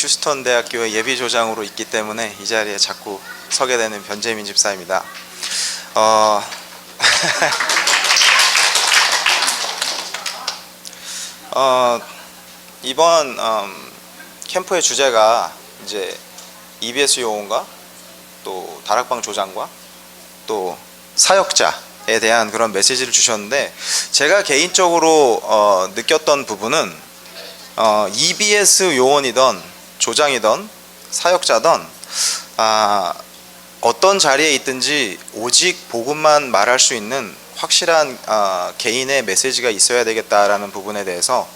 휴스턴 대학교의 예비 조장으로 있기 때문에 이 자리에 자꾸 서게 되는 변재민 집사입니다. 어, 어, 이번 음, 캠프의 주제가 이제 EBS 요원과 또 다락방 조장과 또 사역자에 대한 그런 메시지를 주셨는데 제가 개인적으로 어, 느꼈던 부분은 어, EBS 요원이던 조장이던 사역자던 아, 어떤 자리에 있든지 오직 복음만 말할 수 있는 확실한 아, 개인의 메시지가 있어야 되겠다라는 부분에 대해서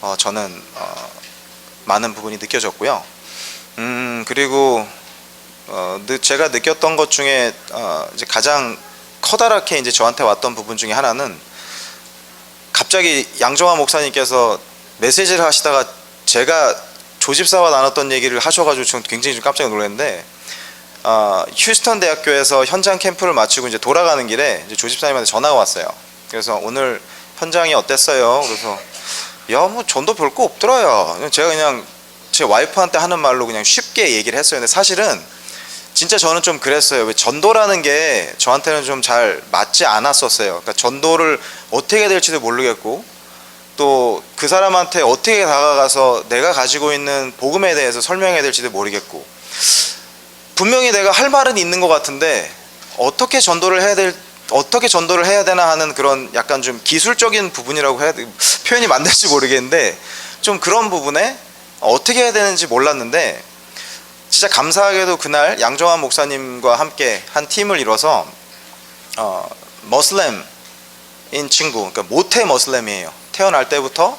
어, 저는 어, 많은 부분이 느껴졌고요. 음 그리고 어, 느- 제가 느꼈던 것 중에 어, 이제 가장 커다랗게 이제 저한테 왔던 부분 중에 하나는 갑자기 양정화 목사님께서 메시지를 하시다가 제가 조집사와 나눴던 얘기를 하셔가지고 전 굉장히 좀 깜짝 놀랐는데 어, 휴스턴 대학교에서 현장 캠프를 마치고 이제 돌아가는 길에 이제 조집사님한테 전화가 왔어요. 그래서 오늘 현장이 어땠어요? 그래서 야 뭐 전도 별거 없더라요. 제가 그냥 제 와이프한테 하는 말로 그냥 쉽게 얘기를 했어요. 근데 사실은 진짜 저는 좀 그랬어요. 왜 전도라는 게 저한테는 좀 잘 맞지 않았었어요. 그러니까 전도를 어떻게 해야 될지도 모르겠고 또 그 사람한테 어떻게 다가가서 내가 가지고 있는 복음에 대해서 설명해야 될지도 모르겠고 분명히 내가 할 말은 있는 것 같은데 어떻게 전도를 해야 될 어떻게 전도를 해야 되나 하는 그런 약간 좀 기술적인 부분이라고 해야 돼 표현이 맞는지 모르겠는데 좀 그런 부분에 어떻게 해야 되는지 몰랐는데 진짜 감사하게도 그날 양정환 목사님과 함께 한 팀을 이뤄서 어, 머슬렘인 친구, 그러니까 모태 머슬렘이에요. 태어날 때부터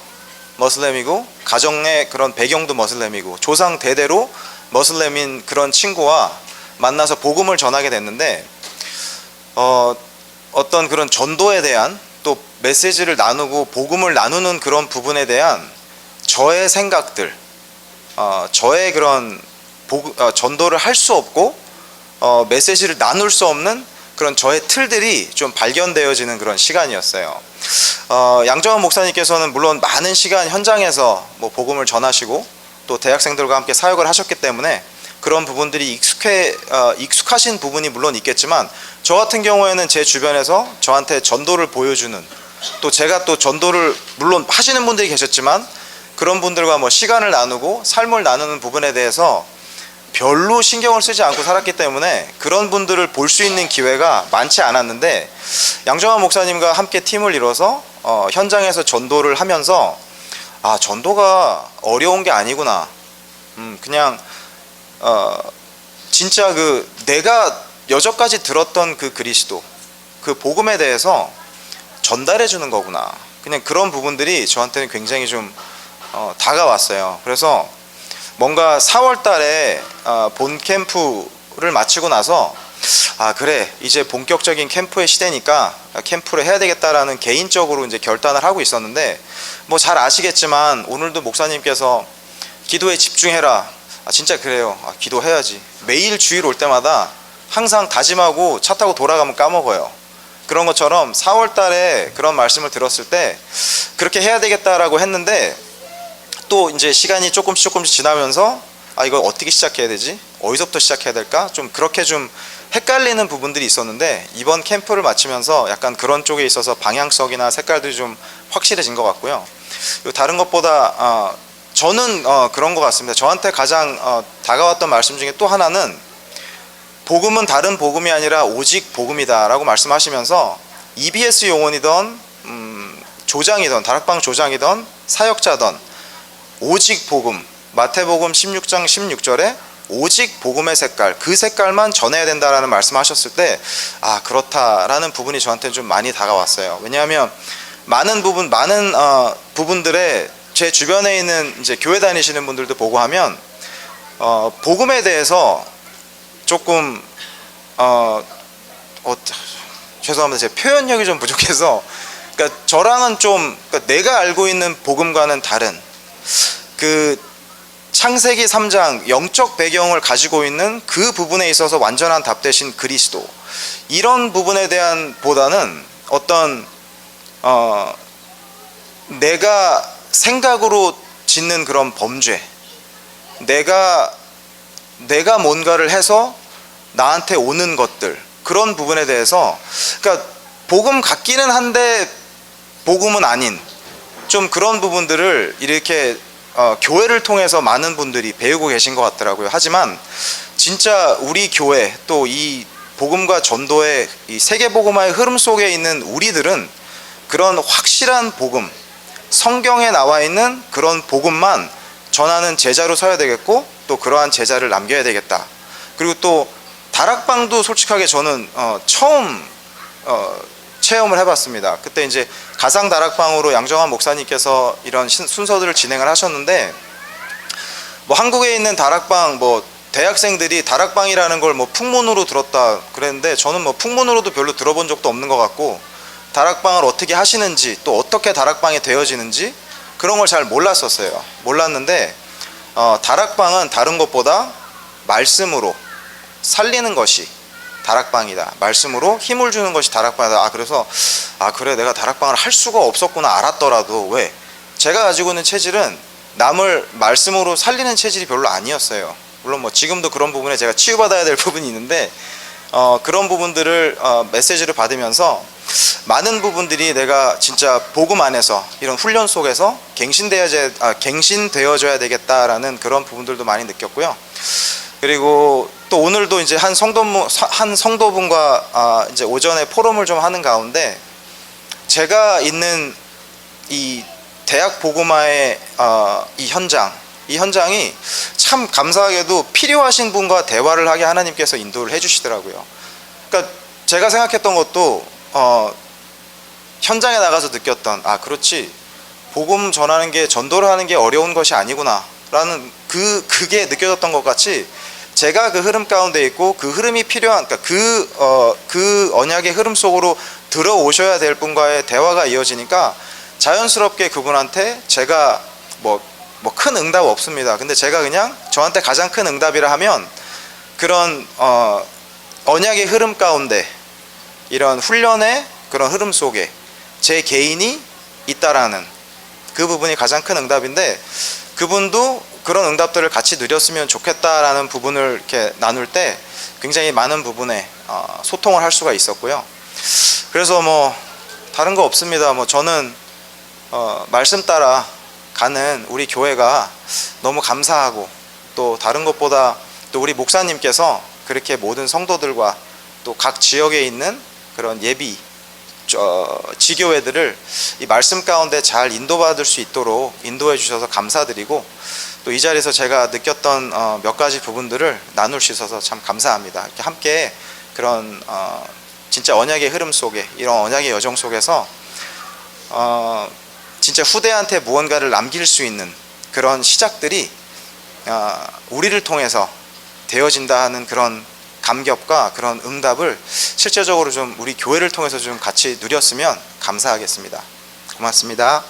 머슬렘이고 가정의 그런 배경도 머슬렘이고 조상 대대로 머슬렘인 그런 친구와 만나서 복음을 전하게 됐는데 어, 어떤 그런 전도에 대한 또 메시지를 나누고 복음을 나누는 그런 부분에 대한 저의 생각들, 어, 저의 그런 복, 어, 전도를 할 수 없고 어, 메시지를 나눌 수 없는 그런 저의 틀들이 좀 발견되어지는 그런 시간이었어요. 어, 양정환 목사님께서는 물론 많은 시간 현장에서 뭐 복음을 전하시고 또 대학생들과 함께 사역을 하셨기 때문에 그런 부분들이 익숙해 어, 익숙하신 부분이 물론 있겠지만 저 같은 경우에는 제 주변에서 저한테 전도를 보여주는 또 제가 또 전도를 물론 하시는 분들이 계셨지만 그런 분들과 뭐 시간을 나누고 삶을 나누는 부분에 대해서 별로 신경을 쓰지 않고 살았기 때문에 그런 분들을 볼 수 있는 기회가 많지 않았는데 양정환 목사님과 함께 팀을 이뤄서 어, 현장에서 전도를 하면서 아 전도가 어려운 게 아니구나. 음 그냥 어 진짜 그 내가 여전까지 들었던 그 그리스도 그 복음에 대해서 전달해 주는 거구나. 그냥 그런 부분들이 저한테는 굉장히 좀 어, 다가왔어요. 그래서 뭔가 4월 달에 어, 본 캠프를 마치고 나서 아 그래 이제 본격적인 캠프의 시대니까 캠프를 해야 되겠다라는 개인적으로 이제 결단을 하고 있었는데 뭐 잘 아시겠지만 오늘도 목사님께서 기도에 집중해라. 아 진짜 그래요. 아, 기도해야지. 매일 주일 올 때마다 항상 다짐하고 차 타고 돌아가면 까먹어요. 그런 것처럼 4월 달에 그런 말씀을 들었을 때 그렇게 해야 되겠다라고 했는데 또 이제 시간이 조금씩 조금씩 지나면서 아 이거 어떻게 시작해야 되지? 어디서부터 시작해야 될까? 좀 그렇게 좀 헷갈리는 부분들이 있었는데 이번 캠프를 마치면서 약간 그런 쪽에 있어서 방향성이나 색깔들이 좀 확실해진 것 같고요. 다른 것보다 어, 저는 어, 그런 것 같습니다. 저한테 가장 어, 다가왔던 말씀 중에 또 하나는 복음은 다른 복음이 아니라 오직 복음이다라고 말씀하시면서 EBS 용언이던 음, 조장이던 다락방 조장이던 사역자던 오직 복음 마태복음 16장 16절에 오직 복음의 색깔 그 색깔만 전해야 된다라는 말씀하셨을 때 아 그렇다라는 부분이 저한테 좀 많이 다가왔어요. 왜냐하면 많은 부분 많은 어, 부분들에 제 주변에 있는 이제 교회 다니시는 분들도 보고 하면 어, 복음에 대해서 조금 어, 어 죄송합니다 제 표현력이 좀 부족해서 그러니까 저랑은 좀 그러니까 내가 알고 있는 복음과는 다른 그 창세기 3장 영적 배경을 가지고 있는 그 부분에 있어서 완전한 답 대신 그리스도. 이런 부분에 대한 보다는 어떤 어 내가 생각으로 짓는 그런 범죄. 내가 내가 뭔가를 해서 나한테 오는 것들. 그런 부분에 대해서 그러니까 복음 같기는 한데 복음은 아닌 좀 그런 부분들을 이렇게 어, 교회를 통해서 많은 분들이 배우고 계신 것 같더라고요. 하지만 진짜 우리 교회 또 이 복음과 전도의 이 세계 복음화의 흐름 속에 있는 우리들은 그런 확실한 복음, 성경에 나와 있는 그런 복음만 전하는 제자로 서야 되겠고 또 그러한 제자를 남겨야 되겠다. 그리고 또 다락방도 솔직하게 저는 어, 처음 어, 체험을 해봤습니다. 그때 이제 가상 다락방으로 양정환 목사님께서 이런 신- 순서들을 진행을 하셨는데 뭐 한국에 있는 다락방 뭐 대학생들이 다락방이라는 걸 뭐 풍문으로 들었다 그랬는데 저는 뭐 풍문으로도 별로 들어본 적도 없는 것 같고 다락방을 어떻게 하시는지 또 어떻게 다락방이 되어지는지 그런 걸 잘 몰랐었어요. 몰랐는데 어, 다락방은 다른 것보다 말씀으로 살리는 것이 다락방이다. 말씀으로 힘을 주는 것이 다락방이다. 아 그래서 아 그래 내가 다락방을 할 수가 없었구나 알았더라도 왜 제가 가지고 있는 체질은 남을 말씀으로 살리는 체질이 별로 아니었어요. 물론 뭐 지금도 그런 부분에 제가 치유받아야 될 부분이 있는데 어, 그런 부분들을 어, 메시지를 받으면서 많은 부분들이 내가 진짜 복음 안에서 이런 훈련 속에서 갱신되어져 아, 갱신되어져야 되겠다라는 그런 부분들도 많이 느꼈고요. 그리고 또 오늘도 이제 한 성도분 한 성도분과 아, 이제 오전에 포럼을 좀 하는 가운데 제가 있는 이 대학 보고마의 어, 이 현장 이 현장이 참 감사하게도 필요하신 분과 대화를 하게 하나님께서 인도를 해주시더라고요. 그러니까 제가 생각했던 것도 어, 현장에 나가서 느꼈던 아 그렇지 복음 전하는 게 전도를 하는 게 어려운 것이 아니구나라는 그 그게 느껴졌던 것 같이 제가 그 흐름 가운데 있고 그 흐름이 필요한 그러니까 그, 어, 그 언약의 흐름 속으로 들어오셔야 될 분과의 대화가 이어지니까 자연스럽게 그분한테 제가 뭐 뭐 큰 응답 없습니다. 근데 제가 그냥 저한테 가장 큰 응답이라 하면 그런 어, 언약의 흐름 가운데 이런 훈련의 그런 흐름 속에 제 개인이 있다라는 그 부분이 가장 큰 응답인데 그분도 그런 응답들을 같이 누렸으면 좋겠다라는 부분을 이렇게 나눌 때 굉장히 많은 부분에 어, 소통을 할 수가 있었고요. 그래서 뭐 다른 거 없습니다. 뭐 저는 어, 말씀 따라 가는 우리 교회가 너무 감사하고 또 다른 것보다 또 우리 목사님께서 그렇게 모든 성도들과 또 각 지역에 있는 그런 예비 저, 지교회들을 이 말씀 가운데 잘 인도받을 수 있도록 인도해 주셔서 감사드리고 또 이 자리에서 제가 느꼈던 어, 몇 가지 부분들을 나눌 수 있어서 참 감사합니다. 이렇게 함께 그런 어, 진짜 언약의 흐름 속에 이런 언약의 여정 속에서 어, 진짜 후대한테 무언가를 남길 수 있는 그런 시작들이 어, 우리를 통해서 되어진다 하는 그런 감격과 그런 응답을 실제적으로 좀 우리 교회를 통해서 좀 같이 누렸으면 감사하겠습니다. 고맙습니다.